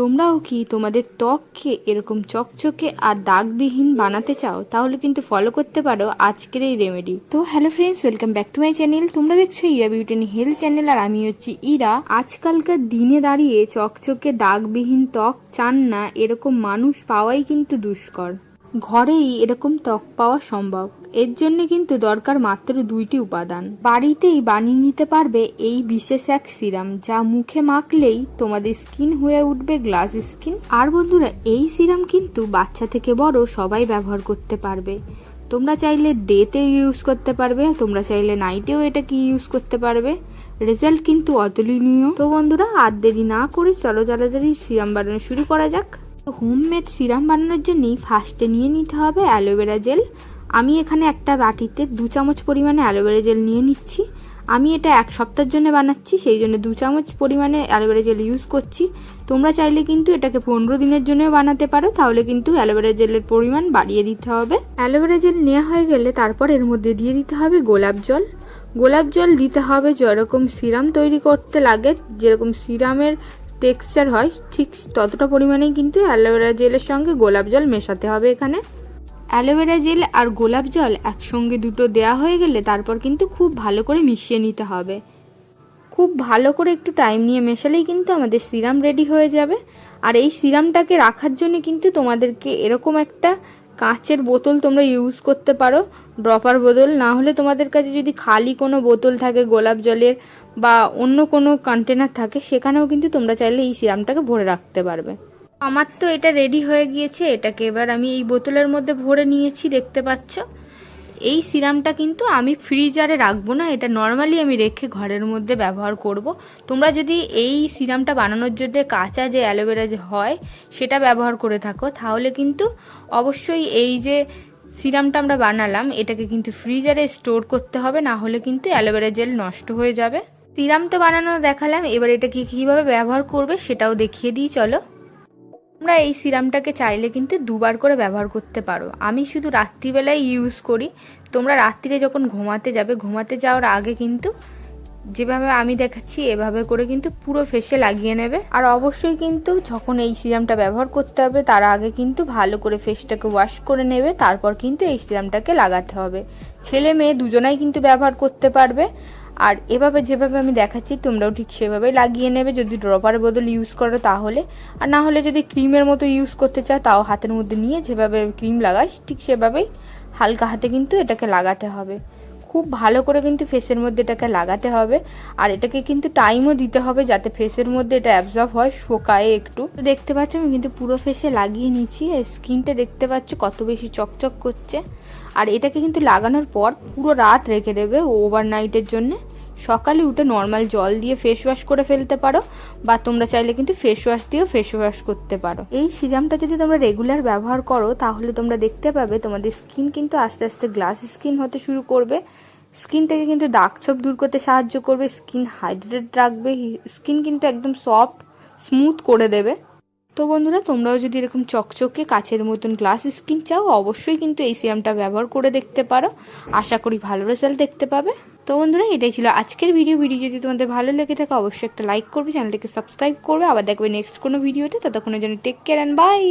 তোমরাও কি তোমাদের ত্বককে এরকম চকচকে আর দাগবিহীন বানাতে চাও? তাহলে কিন্তু ফলো করতে পারো আজকের এই রেমেডি তো hello friends welcome back to my channel তোমরা দেখছ Ira beauty and health channel আর আমি হচ্ছি ইরা। আজকালকার দিনে দাঁড়িয়ে চকচকে দাগবিহীন ত্বক চান না, এরকম মানুষ পাওয়াই কিন্তু দুষ্কর। ঘরেই এরকম ত্বক পাওয়া সম্ভব। এর জন্য কিন্তু দরকার মাত্র দুইটি উপাদান। বাড়িতেই বানিয়ে নিতে পারবে এই বিশেষ এক সিরাম, যা মুখে মাখলেই তোমাদের স্কিন হয়ে উঠবে গ্লাস স্কিন। আর বন্ধুরা, এই সিরাম কিন্তু বাচ্চা থেকে বড় সবাই ব্যবহার করতে পারবে। তোমরা চাইলে ডেতে ইউজ করতে পারবে, তোমরা চাইলে নাইটেও এটাকে ইউজ করতে পারবে। রেজাল্ট কিন্তু অতুলনীয়। তো বন্ধুরা, আর দেরি না করে চলো তাড়াতাড়ি সিরাম বানানো শুরু করা যাক। হোমমেড সিরাম বানানোর জন্যই ফার্স্টে নিয়ে নিতে হবে অ্যালোভেরা জেল আমি এখানে একটা বাটিতে দু চামচ পরিমাণে অ্যালোভেরা জেল নিয়ে নিচ্ছি। আমি এটা এক সপ্তাহের জন্য বানাচ্ছি, সেই জন্য দু চামচ পরিমাণে অ্যালোভেরা জেল ইউজ করছি। তোমরা চাইলে কিন্তু এটাকে পনেরো দিনের জন্য বানাতে পারো, তাহলে কিন্তু অ্যালোভেরা জেলের পরিমাণ বাড়িয়ে দিতে হবে। অ্যালোভেরা জেল নেওয়া হয়ে গেলে তারপর এর মধ্যে দিয়ে দিতে হবে গোলাপ জল। গোলাপ জল দিতে হবে যেরকম সিরাম তৈরি করতে লাগে, যেরকম সিরামের টেক্সচার হয়, ঠিক ততটা পরিমাণেই কিন্তু অ্যালোভেরা জেলের সঙ্গে গোলাপ জল মেশাতে হবে এখানে। অ্যালোভেরা জেল আর গোলাপ জল একসঙ্গে দুটো দেয়া হয়ে গেলে তারপর কিন্তু খুব ভালো করে মিশিয়ে নিতে হবে। খুব ভালো করে একটু টাইম নিয়ে মেশালেই কিন্তু আমাদের সিরাম রেডি হয়ে যাবে। আর এই সিরামটাকে রাখার জন্য কিন্তু তোমাদেরকে এরকম একটা কাঁচের বোতল তোমরা ইউজ করতে পারো ড্রপার বোতল। না হলে তোমাদের কাছে যদি খালি কোনো বোতল থাকে গোলাপ জলের বা অন্য কোনো কন্টেনার থাকে, সেখানেও কিন্তু তোমরা চাইলে এই সিরামটাকে ভরে রাখতে পারবে। আমার তো এটা রেডি হয়ে গিয়েছে, এটাকে এবার আমি এই বোতলের মধ্যে ভরে নিয়েছি, দেখতে পাচ্ছ? এই সিরামটা কিন্তু আমি ফ্রিজারে রাখব না, এটা নর্মালি আমি রেখে ঘরের মধ্যে ব্যবহার করব। তোমরা যদি এই সিরামটা বানানোর জন্য কাঁচা যে অ্যালোভেরা যে হয়, সেটা ব্যবহার করে থাকো। তাহলে কিন্তু অবশ্যই এই যে সিরামটা আমরা বানালাম, এটাকে কিন্তু ফ্রিজারে স্টোর করতে হবে, না হলে কিন্তু অ্যালোভেরা জেল নষ্ট হয়ে যাবে। সিরাম তো বানানো দেখালাম, এবার এটা কি কীভাবে ব্যবহার করবে সেটাও দেখিয়ে দিই, চলো। তোমরা এই সিরামটাকে চাইলে কিন্তু দুবার করে ব্যবহার করতে পারো। আমি শুধু রাত্রিবেলায় ইউজ করি। তোমরা রাত্রিরে যখন ঘুমাতে যাবে, ঘুমাতে যাওয়ার আগে কিন্তু যেভাবে আমি দেখাচ্ছি, এভাবে করে কিন্তু পুরো ফেসে লাগিয়ে নেবে। আর অবশ্যই কিন্তু যখন এই সিরামটা ব্যবহার করতে হবে, তার আগে কিন্তু ভালো করে ফেসটাকে ওয়াশ করে নেবে, তারপর কিন্তু এই সিরামটাকে লাগাতে হবে। ছেলে মেয়ে দুজনাই কিন্তু ব্যবহার করতে পারবে। আর এভাবে যেভাবে আমি দেখাচ্ছি, তোমরাও ঠিক সেভাবেই লাগিয়ে নেবে। যদি ড্রপার বদল ইউজ করো তাহলে। আর না হলে যদি ক্রিমের মতো ইউজ করতে চাও, তাও হাতের মধ্যে নিয়ে যেভাবে ক্রিম লাগাস, ঠিক সেভাবেই হালকা হাতে কিন্তু এটাকে লাগাতে হবে। খুব ভালো করে কিন্তু ফেসের মধ্যে এটাকে লাগাতে হবে। আর এটাকে কিন্তু টাইমও দিতে হবে যাতে ফেসের মধ্যে এটা অ্যাবজর্ব হয়, শোকায় একটু। দেখতে পাচ্ছ, আমি কিন্তু পুরো ফেসে লাগিয়ে নিচ্ছি স্কিনটা দেখতে পাচ্ছ, কত বেশি চকচক করছে। আর এটাকে কিন্তু লাগানোর পর পুরো রাত রেখে দেবে ওভারনাইটের জন্য। সকালে উঠে নর্মাল জল দিয়ে ফেস ওয়াশ করে ফেলতে পারো, বা তোমরা চাইলে কিন্তু ফেস ওয়াশ দিয়েও ফেস ওয়াশ করতে পারো। এই সিরামটা যদি তোমরা রেগুলার ব্যবহার করো, তাহলে তোমরা দেখতে পাবে তোমাদের স্কিন কিন্তু আস্তে আস্তে গ্লাস স্কিন হতে শুরু করবে। স্কিন থেকে কিন্তু দাগ ছোপ দূর করতে সাহায্য করবে স্কিন হাইড্রেট রাখবে স্কিন কিন্তু একদম সফট স্মুথ করে দেবে। তো বন্ধুরা, তোমরাও যদি এরকম চকচকে কাছের মতন গ্লাস স্কিন চাও, অবশ্যই কিন্তু এই সিরামটা ব্যবহার করে দেখতে পারো। আশা করি ভালো রেজাল্ট দেখতে পাবে। তো বন্ধুরা, এটাই ছিল আজকের ভিডিও ভিডিও যদি তোমাদের ভালো লেগে থাকে, অবশ্যই একটা লাইক করবে চ্যানেলটিকে সাবস্ক্রাইব করবে। আবার দেখবে নেক্সট কোনো ভিডিওতে ততক্ষণের জন্য টেক কেয়ার অ্যান্ড বাই